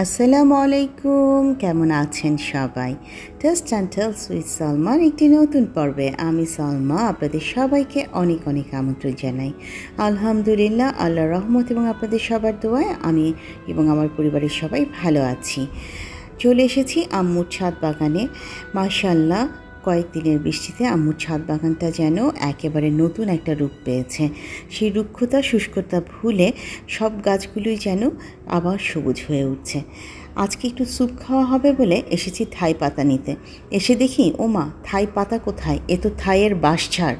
আসসালামু আলাইকুম, কেমন আছেন সবাই? Taste and tales with Salman একটি নতুন পর্বে আমি সালমা আপনাদের সবাইকে অনেক অনেক আমন্ত্রণ জানাই। আলহামদুলিল্লাহ আল্লাহ রহমত এবং আপনাদের সবার দোয়ায় আমি এবং আমার পরিবারের সবাই ভালো আছি। চলে এসেছি আম্মুর ছাদ বাগানে। মাশাল্লাহ কয়েকদিনের বৃষ্টিতে আম্মুর ছাদ বাগানটা যেন একেবারে নতুন একটা রূপ পেয়েছে। সেই রুক্ষতা শুষ্কতা ভুলে সব গাছগুলোই যেন আবার সবুজ হয়ে উঠছে। আজকে একটু স্যুপ খাওয়া হবে বলে এসেছি থাই পাতা নিতে। এসে দেখি, ওমা, থাই পাতা কোথায়? এ তো থাইয়ের বাঁশঝাড়।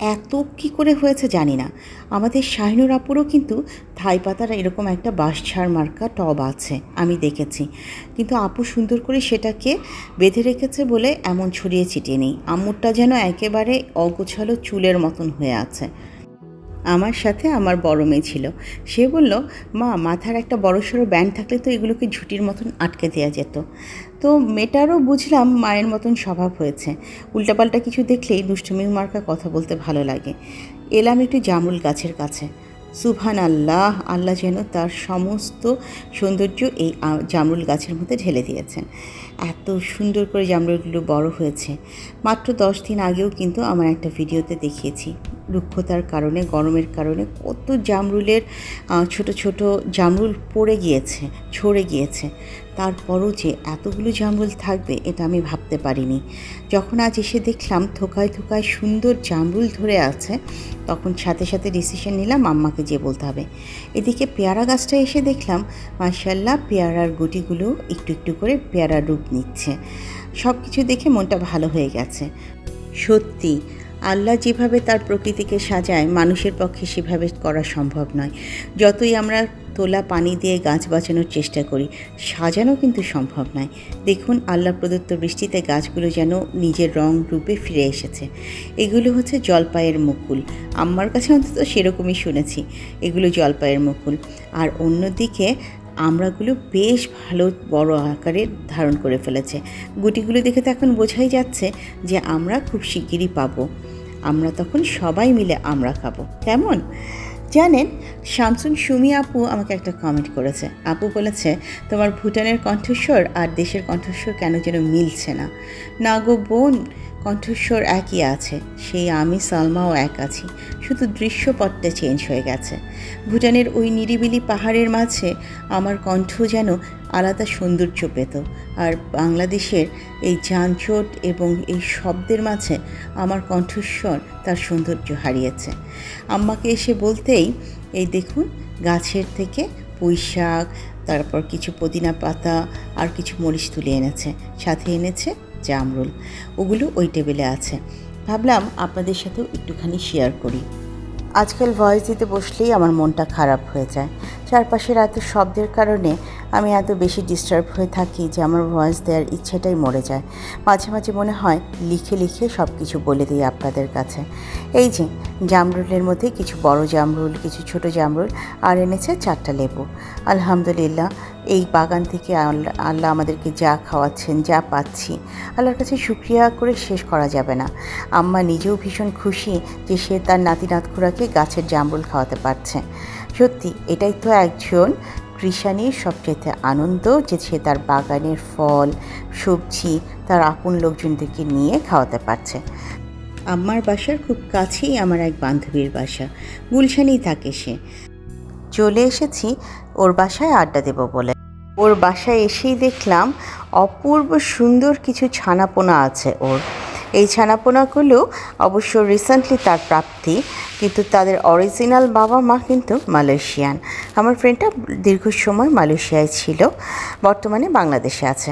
এত কি করে হয়েছে জানি না। আমাদের শাহিনুর আপুরও কিন্তু থাই পাতার এরকম একটা বাঁশঝাড় মার্কা টব আছে, আমি দেখেছি। কিন্তু আপু সুন্দর করে সেটাকে বেঁধে রেখেছে বলে এমন ছড়িয়ে ছিটিয়ে নেই। আম্মুরটা যেন একেবারে অগোছালো চুলের মতন হয়ে আছে। আমার সাথে আমার বড় মেয়ে ছিল। সে বলল, মা, মাথার একটা বড় সড়ো ব্যান্ড থাকলে তো এগুলোকে ঝুটির মতন আটকে দেওয়া যেত। তো মেয়েটারও বুঝলাম মায়ের মতন স্বভাব হয়েছে। উল্টাপাল্টা কিছু দেখলেই দুষ্টুমির মার্কা কথা বলতে ভালো লাগে। এলাম একটু জামুল গাছের কাছে। সুবহান আল্লাহ আল্লাহ যেন তার সমস্ত সৌন্দর্য এই জামরুল গাছের মধ্যে ঢেলে দিয়েছেন। এত সুন্দর করে জামরুলগুলো বড় হয়েছে। মাত্র দশ দিন আগেও কিন্তু আমার একটা ভিডিওতে দেখিয়েছি। রুক্ষতার কারণে, গরমের কারণে কত জামরুলের ছোট ছোট জামরুল পড়ে গিয়েছে ছড়ে গিয়েছে। তারপরও যে এতগুলো জামরুল থাকবে, এটা আমি ভাবতে পারিনি। যখন আজ এসে দেখলাম থোকায় থোকায় সুন্দর জামরুল ধরে আছে, তখন সাথে সাথে ডিসিশন নিলাম আম্মাকে যে বলতে হবে। এদিকে পেয়ারা গাছটা এসে দেখলাম মার্শাল্লাহ পেয়ারার গুটিগুলো একটু একটু করে পেয়ারা রূপ নিচ্ছে। সব কিছু দেখে মনটা ভালো হয়ে গেছে। সত্যি আল্লাহ যেভাবে তার প্রকৃতিকে সাজায়, মানুষের পক্ষে সেভাবে করা সম্ভব নয়। যতই আমরা তোলা পানি দিয়ে গাছ বাঁচানোর চেষ্টা করি, সাজানো কিন্তু সম্ভব নয়। দেখুন, আল্লাহ প্রদত্ত বৃষ্টিতে গাছগুলো যেন নিজের রং রূপে ফিরে এসেছে। এগুলো হচ্ছে জলপাইয়ের মুকুল। আমার কাছে অন্তত সেরকমই শুনেছি, এগুলো জলপাইয়ের মুকুল। আর অন্যদিকে আমরাগুলো বেশ ভালো বড় আকারে ধারণ করে ফেলেছে। গুটিগুলো দেখে তো এখন বোঝাই যাচ্ছে যে আমরা খুব শিগগিরই পাবো। আমরা তখন সবাই মিলে আমরা খাব। কেমন? জানেন, শামসুন সুমি আপু আমাকে একটা কমেন্ট করেছে। আপু বলেছে, তোমার ভুটানের কণ্ঠস্বর আর দেশের কণ্ঠস্বর কেন যেন মিলছে না? না গো বোন কণ্ঠস্বর একই আছে। সেই আমি, সালমাও এক আছি। শুধু দৃশ্যপটটা চেঞ্জ হয়ে গেছে। ভুটানের ওই নিরিবিলি পাহাড়ের মাঝে আমার কণ্ঠ যেন আলাদা সৌন্দর্য পেত। আর বাংলাদেশের এই যানজট এবং এই শব্দের মাঝে আমার কণ্ঠস্বর তার সৌন্দর্য হারিয়েছে। আম্মাকে এসে বলতেই, এই দেখুন, গাছের থেকে পুঁই শাক তারপর কিছু পুদিনা পাতা আর কিছু মরিচ তুলে এনেছে। সাথে এনেছে জামরুল। ওগুলো ওই টেবিলে আছে। ভাবলাম আপনাদের সাথেও একটুখানি শেয়ার করি। আজকাল ভয়েস দিতে বসলেই আমার মনটা খারাপ হয়ে যায়। চারপাশের এত শব্দের কারণে আমি এত বেশি ডিস্টার্ব হয়ে থাকি যে আমার ভয়েস দেওয়ার ইচ্ছেটাই মরে যায়। মাঝে মাঝে মনে হয় লিখে লিখে সব কিছু বলে দিই আপনাদের কাছে। এই যে, জামরুলের মধ্যে কিছু বড় জামরুল, কিছু ছোট জামরুল, আর এনেছে চারটা লেবু। আলহামদুলিল্লাহ, এই বাগান থেকে আল্লাহ আমাদেরকে যা খাওয়াচ্ছেন, যা পাচ্ছি, আল্লাহর কাছে শুক্রিয়া করে শেষ করা যাবে না। আম্মা নিজেও ভীষণ খুশি যে সে তার নাতি নাতখুরাকে গাছের জামরুল খাওয়াতে পারছে। সত্যি, এটাই তো একজন কৃষাণীর সবচেয়ে আনন্দ যে সে তার বাগানের ফল, সবজি, তার আপন লোকজনদেরকে নিয়ে খাওয়াতে পারছে। আমার বাসার খুব কাছেই আমার এক বান্ধবীর বাসা। গুলশানেই থাকে সে। চলে এসেছি ওর বাসায় আড্ডা দেব বলে। ওর বাসায় এসেই দেখলাম অপূর্ব সুন্দর কিছু ছানাপোনা আছে ওর। এই ছানাপোনাগুলো অবশ্য রিসেন্টলি তার প্রাপ্তি, কিন্তু তাদের অরিজিনাল বাবা মা কিন্তু মালয়েশিয়ান। আমার ফ্রেন্ডটা দীর্ঘ সময় মালয়েশিয়ায় ছিল, বর্তমানে বাংলাদেশে আছে।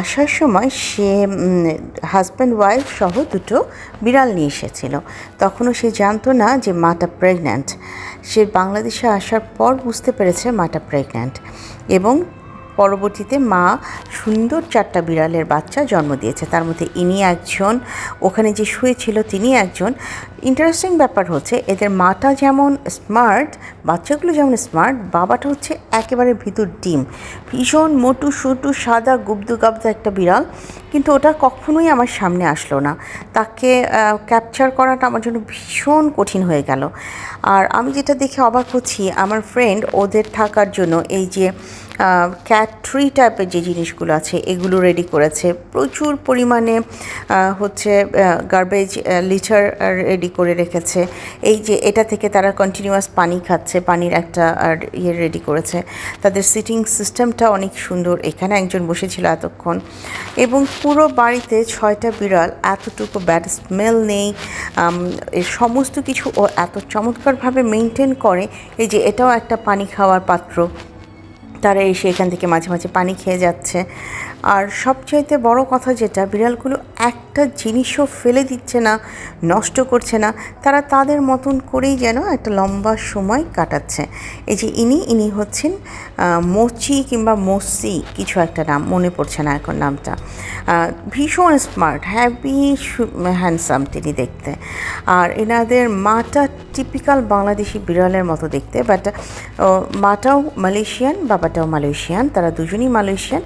আসার সময় সে হাজব্যান্ড ওয়াইফ সহ দুটো বিড়াল নিয়ে এসেছিল। তখনও সে জানতো না যে মাটা প্রেগন্যান্ট সে বাংলাদেশে আসার পর বুঝতে পেরেছে মাটা প্রেগন্যান্ট এবং পরবর্তীতে মা সুন্দর চারটা বিড়ালের বাচ্চা জন্ম দিয়েছে। তার মধ্যে ইনি একজন, ওখানে যে শুয়েছিল তিনি একজন। ইন্টারেস্টিং ব্যাপার হচ্ছে, এদের মাটা যেমন স্মার্ট বাচ্চাগুলো যেমন স্মার্ট বাবাটা হচ্ছে একেবারে ভিতর ডিম। ভীষণ মোটু সুটু, সাদা, গুবদু গাবদা একটা বিড়াল। কিন্তু ওটা কখনোই আমার সামনে আসলো না। তাকে ক্যাপচার করাটা আমার জন্য ভীষণ কঠিন হয়ে গেল। আর আমি যেটা দেখে অবাক হচ্ছি, আমার ফ্রেন্ড ওদের থাকার জন্য এই যে ক্যাট ট্রি টাইপের যে জিনিসগুলো আছে, এগুলো রেডি করেছে। প্রচুর পরিমাণে হচ্ছে গার্বেজ লিটার রেডি করে রেখেছে। এই যে, এটা থেকে তারা কন্টিনিউয়াস পানি খাচ্ছে, পানির একটা ইয়ে রেডি করেছে। তাদের সিটিং সিস্টেমটা অনেক সুন্দর। এখানে একজন বসেছিল এতক্ষণ। এবং পুরো বাড়িতে ছয়টা বিড়াল, এতটুকু ব্যাড স্মেল নেই এর সমস্ত কিছু ও এত চমৎকারভাবে মেনটেন করে, এই যে এটাও একটা পানি খাওয়ার পাত্র। তারা এসে এখান থেকে মাঝে মাঝে পানি খেয়ে যাচ্ছে। আর সবচাইতে বড় কথা যেটা, বিড়ালগুলো একটা জিনিসও ফেলে দিচ্ছে না, নষ্ট করছে না, তারা তাদের মতন করেই যেন একটা লম্বা সময় কাটাচ্ছে। এই যে ইনি ইনি হচ্ছেন মোচি কিংবা মোসি, কিছু একটা নাম, মনে পড়ছে না এখন নামটা। ভীষণ স্মার্ট হ্যাভি হ্যান্ডসাম তিনি দেখতে। আর এনাদের মাটা টিপিক্যাল বাংলাদেশি বিড়ালের মতো দেখতে, বাট মাটাও মালয়েশিয়ান, বাবাটাও মালয়েশিয়ান, তারা দুজনই মালয়েশিয়ান,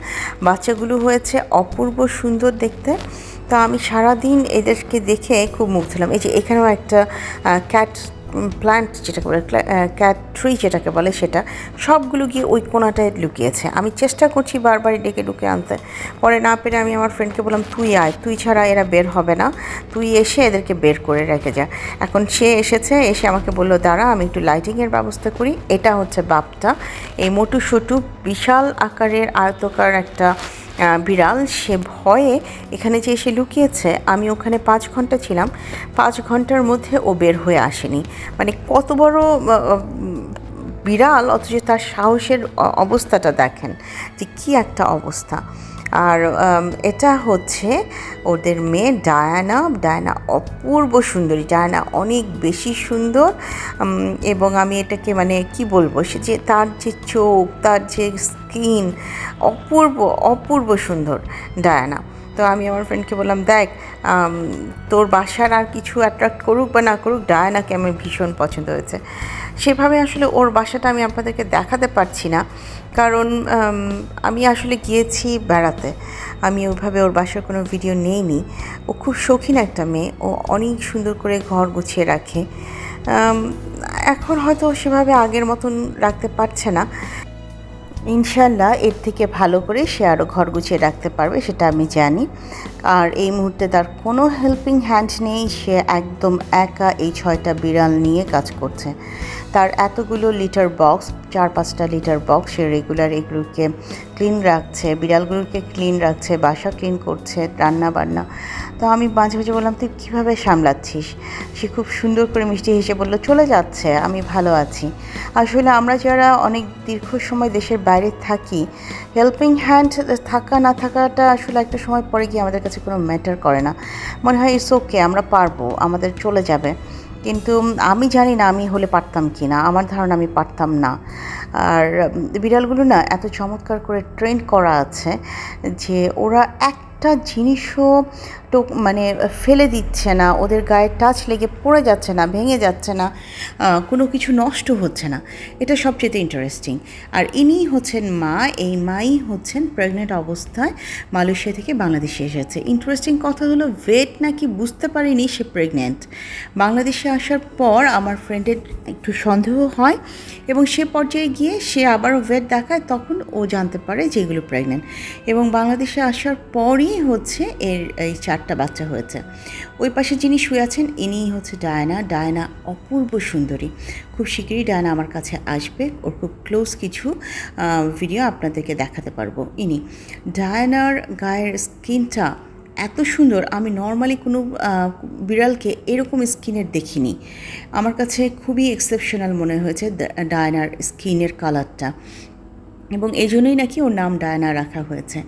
বাচ্চাগুলো হয়েছে অপূর্ব সুন্দর দেখতে। তো আমি সারাদিন এদেরকে দেখে খুব মুগ্ধ হলাম এই যে এখানেও একটা ক্যাট প্ল্যান্ট যেটাকে বলে ক্যাট ট্রি যেটাকে বলে সেটা, সবগুলো গিয়ে ওই কোনাটায় লুকিয়েছে। আমি চেষ্টা করছি বারবার ডেকে ডুকে আনতে। পরে না পেরে আমি আমার ফ্রেন্ডকে বললাম, তুই আয়, তুই ছাড়া এরা বের হবে না। তুই এসে এদেরকে বের করে রেখে যা। এখন সে এসেছে, এসে আমাকে বলল, দাঁড়া, আমি একটু লাইটিংয়ের ব্যবস্থা করি। এটা হচ্ছে বাপটা। এই মোটু সটু বিশাল আকারের আয়তকার একটা বিড়াল, সে ভয়ে এখানে যে এসে লুকিয়েছে, আমি ওখানে পাঁচ ঘণ্টা ছিলাম। পাঁচ ঘণ্টার মধ্যে ও বের হয়ে আসেনি। মানে কত বড় বিড়াল, অথচ তার সাহসের অবস্থাটা দেখেন যে কী একটা অবস্থা। আর এটা হচ্ছে ওদের মেয়ে ডায়ানা। ডায়ানা অপূর্ব সুন্দরী। ডায়ানা অনেক বেশি সুন্দর এবং আমি এটাকে মানে কি বলব, সে যে তার যে চোখ, তার যে স্কিন অপূর্ব অপূর্ব সুন্দর ডায়ানা। তো আমি আমার ফ্রেন্ডকে বললাম, দেখ তোর বাসার আর কিছু অ্যাট্রাক্ট করুক বা না করুক, ডায়ানাকে আমার ভীষণ পছন্দ হয়েছে। সেভাবে আসলে ওর বাসাটা আমি আপনাদেরকে দেখাতে পারছি না। কারণ, আমি আসলে গিয়েছি বেড়াতে। আমি ওইভাবে ওর বাসার কোনো ভিডিও নেইনি। ও খুব শৌখিন একটা মেয়ে। ও অনেক সুন্দর করে ঘর গুছিয়ে রাখে। এখন হয়তো সেভাবে আগের মতন রাখতে পারছে না। ইনশাল্লাহ এর থেকে ভালো করে সে আরও ঘর গুছিয়ে রাখতে পারবে, সেটা আমি জানি। আর এই মুহূর্তে তার কোনো হেল্পিং হ্যান্ড নেই, সে একদম একা এই ছয়টা বিড়াল নিয়ে কাজ করছে। তার এতগুলো লিটার বক্স, চার পাঁচটা লিটার বক্স সে রেগুলার এগুলোকে ক্লিন রাখছে, বিড়ালগুলোকে ক্লিন রাখছে, বাসা ক্লিন করছে রান্না বান্না তো আমি মাঝে মাঝে বললাম, তুই কীভাবে সামলাচ্ছিস? সে খুব সুন্দর করে মিষ্টি হেসে বলল, চলে যাচ্ছে, আমি ভালো আছি। আসলে আমরা যারা অনেক দীর্ঘ সময় দেশের বাইরে থাকি হেল্পিং হ্যান্ড থাকা না থাকাটা আসলে একটা সময় পরে গিয়ে আমাদের কাছে কোনো ম্যাটার করে না। মনে হয় ইটস ওকে আমরা পারব, আমাদের চলে যাবে। কিন্তু আমি জানি না আমি হলে পারতাম কি না, আমার ধারণা আমি পারতাম না। আর বিড়ালগুলো না এত চমৎকার করে ট্রেন করা আছে যে ওরা একটা জিনিসও তো মানে ফেলে দিচ্ছে না। ওদের গায়ে টাচ লেগে পড়ে যাচ্ছে না, ভেঙে যাচ্ছে না কোনো কিছু নষ্ট হচ্ছে না। এটা সবচেয়ে ইন্টারেস্টিং আর ইনি হচ্ছেন মা, এই মাই হচ্ছেন প্রেগনেন্ট অবস্থায় মালয়েশিয়া থেকে বাংলাদেশে এসেছে। ইন্টারেস্টিং কথা হলো ভেট নাকি বুঝতে পারেনি সে প্রেগনেন্ট বাংলাদেশে আসার পর আমার ফ্রেন্ডের একটু সন্দেহ হয় এবং সে পর্যায়ে গিয়ে সে আবারও ওয়েট দেখায়, তখন ও জানতে পারে যে এগুলো প্রেগনেন্ট এবং বাংলাদেশে আসার পরই হচ্ছে এর এই চারটা বাচ্চা হয়েছে। ওই পাশে যিনি শুয়ে আছেন, ইনিই হচ্ছে ডায়না। ডায়না অপূর্ব সুন্দরী। খুব শীঘ্রই ডায়না আমার কাছে আসবে। ওর খুব ক্লোজ কিছু ভিডিও আপনাদেরকে দেখাতে পারব। ইনি, ডায়নার গায়ের স্কিনটা এত সুন্দর, আমি নর্মালি কোনো বিড়ালকে এরকম স্কিনের দেখিনি। আমার কাছে খুবই এক্সেপশনাল মনে হয়েছে ডায়নার স্কিনের কালারটা এবং এই জন্যই নাকি ওর নাম ডায়না রাখা হয়েছে।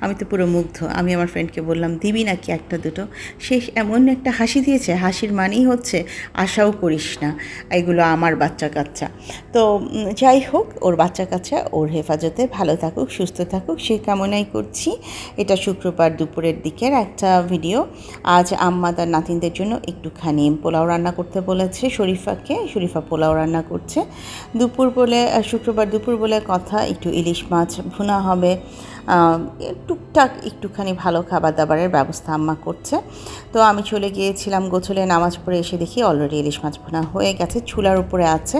আমি তো পুরো মুগ্ধ। আমি আমার ফ্রেন্ডকে বললাম, দিবি নাকি একটা দুটো? সে এমন একটা হাসি দিয়েছে। হাসির মানেই হচ্ছে, আশাও করিস না। এগুলো আমার বাচ্চা কাচ্চা। তো যাই হোক, ওর বাচ্চা কাচ্চা, ওর হেফাজতে ভালো থাকুক, সুস্থ থাকুক। সে কামনাই করছি। এটা শুক্রবার দুপুরের দিকের একটা ভিডিও আজ আম্মাদার নাতিনদের জন্য একটুখানি পোলাও রান্না করতে বলেছে শরীফাকে। শরীফা পোলাও রান্না করছে। দুপুর বলে, শুক্রবার দুপুর বলে কথা একটু ইলিশ মাছ ভুনা হবে। টুকটাক একটুখানি ভালো খাবার দাবারের ব্যবস্থা আম্মা করছে। তো আমি চলে গিয়েছিলাম গোছলে, নামাজ পড়ে এসে দেখি অলরেডি ইলিশ মাছ ভুনা হয়ে গেছে, চুলার উপরে আছে।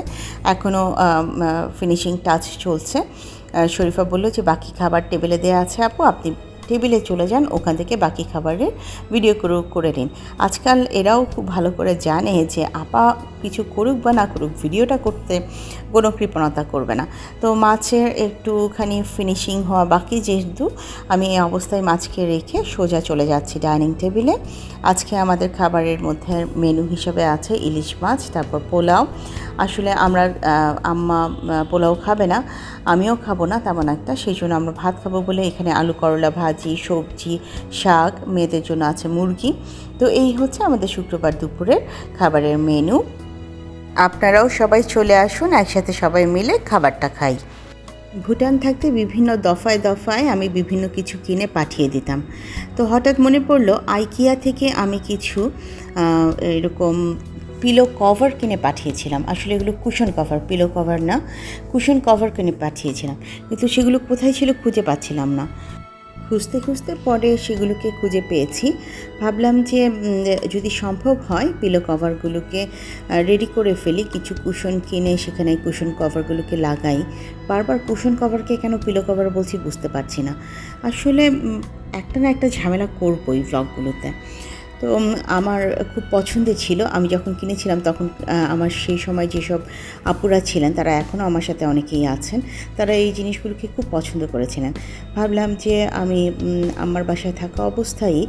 এখনও ফিনিশিং টাচ চলছে। শরীফা বলল যে, বাকি খাবার টেবিলে দেওয়া আছে আপু, আপনি টেবিলে চলে যান, ওখান থেকে বাকি খাবারের ভিডিও করে করে নিন। আজকাল এরাও খুব ভালো করে জানে যে আপা কিছু করুক বা না করুক, ভিডিওটা করতে কোনো কৃপণতা করবে না। তো মাছের একটুখানি ফিনিশিং হওয়া বাকি যেহেতু, আমি এই অবস্থায় মাছকে রেখে সোজা চলে যাচ্ছি ডাইনিং টেবিলে আজকে আমাদের খাবারের মধ্যে মেনু হিসেবে আছে ইলিশ মাছ, তারপর পোলাও। আসলে আমরা আম্মা পোলাও খাবে না, আমিও খাব না তেমন একটা, সেই জন্য আমরা ভাত খাব বলে এখানে আলু করলা ভাজি সবজি, শাক, মেয়েদের জন্য আছে মুরগি। তো এই হচ্ছে আমাদের শুক্রবার দুপুরের খাবারের মেনু। আপনারাও সবাই চলে আসুন, একসাথে সবাই মিলে খাবারটা খাই। ভুটান থাকতে বিভিন্ন দফায় দফায় আমি বিভিন্ন কিছু কিনে পাঠিয়ে দিতাম। তো হঠাৎ মনে পড়ল, আইকিয়া থেকে আমি কিছু এরকম পিলো কভার কিনে পাঠিয়েছিলাম। আসলে এগুলো কুশন কভার পিলো কভার না কুশন কভার কিনে পাঠিয়েছিলাম। কিন্তু সেগুলো কোথায় ছিল খুঁজে পাচ্ছিলাম না। খুঁজতে খুঁজতে পরে সেগুলোকে খুঁজে পেয়েছি। ভাবলাম যে যদি সম্ভব হয় পিলো কভারগুলোকে রেডি করে ফেলি। কিছু কুশন কিনে সেখানে কুশন কভারগুলোকে লাগাই। বারবার কুশন কভারকে কেন পিলো কভার বলছি বুঝতে পারছি না। আসলে একটা না একটা ঝামেলা করবোই ব্লগগুলোতে তো আমার খুব পছন্দের ছিল। আমি যখন কিনেছিলাম তখন আমার সেই সময় যেসব আপুরা ছিলেন, তারা এখনও আমার সাথে অনেকেই আছেন, তারা এই জিনিসগুলোকে খুব পছন্দ করেছিলেন। ভাবলাম যে আমি আমার বাসায় থাকা অবস্থায়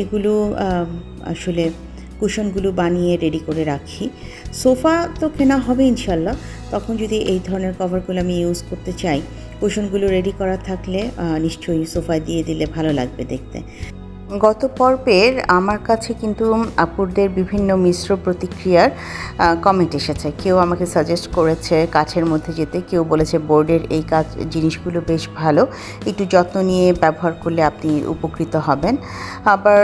এগুলো আসলে কুশনগুলো বানিয়ে রেডি করে রাখি। সোফা তো কেনা হবে ইনশাল্লাহ তখন যদি এই ধরনের কভারগুলো আমি ইউজ করতে চাই, কুশনগুলো রেডি করা থাকলে নিশ্চয়ই সোফায় দিয়ে দিলে ভালো লাগবে দেখতে। গত পর্বের আমার কাছে কিন্তু আপুরদের বিভিন্ন মিশ্র প্রতিক্রিয়ার কমেন্ট এসেছে। কেউ আমাকে সাজেস্ট করেছে কাঠের মধ্যে যেতে, কেউ বলেছে বোর্ডের এই কাজ, জিনিসগুলো বেশ ভালো। একটু যত্ন নিয়ে ব্যবহার করলে আপনি উপকৃত হবেন। আবার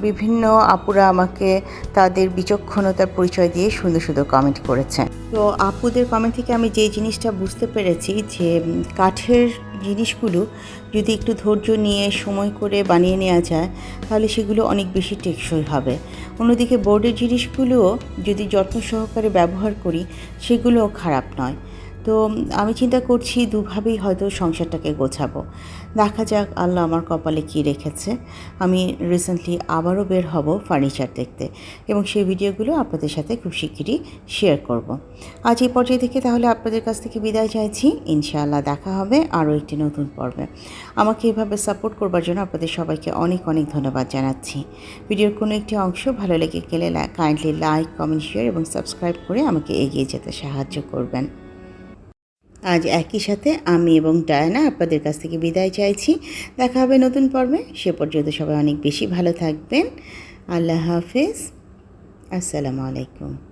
বিভিন্ন আপুরা আমাকে তাদের বিচক্ষণতার পরিচয় দিয়ে সুন্দর সুন্দর কমেন্ট করেছে। তো আপুদের কমেন্ট থেকে আমি যে জিনিসটা বুঝতে পেরেছি যে কাঠের জিনিসগুলো যদি একটু ধৈর্য নিয়ে, সময় করে বানিয়ে নেওয়া যায়, তাহলে সেগুলো অনেক বেশি টেকসই হবে। অন্যদিকে বোর্ডের জিনিসগুলোও যদি যত্ন সহকারে ব্যবহার করি, সেগুলোও খারাপ নয়। তো, আমি চিন্তা করছি দুভাবেই হয়তো সংসারটাকে গোছাবো। দেখা যাক আল্লাহ আমার কপালে কী রেখেছে। আমি রিসেন্টলি আবারও বের হব ফার্নিচার দেখতে এবং সেই ভিডিওগুলো আপনাদের সাথে খুব শিগগিরই শেয়ার করব। আজ এই পর্যায়ে থেকে তাহলে আপনাদের কাছ থেকে বিদায় চাইছি। ইনশাআল্লাহ দেখা হবে আরও একটি নতুন পর্বে। আমাকে এভাবে সাপোর্ট করবার জন্য আপনাদের সবাইকে অনেক অনেক ধন্যবাদ জানাচ্ছি। ভিডিওর কোনো একটি অংশ ভালো লেগে গেলে কাইন্ডলি লাইক কমেন্ট শেয়ার এবং সাবস্ক্রাইব করে আমাকে এগিয়ে যেতে সাহায্য করবেন। আজ একই সাথে আমি এবং ডায়ানা আপনাদের কাছ থেকে বিদায় চাইছি। দেখা হবে নতুন পর্বে। সে পর্যন্ত সবাই অনেক বেশি ভালো থাকবেন। আল্লাহ হাফেজ। আসসালামু আলাইকুম।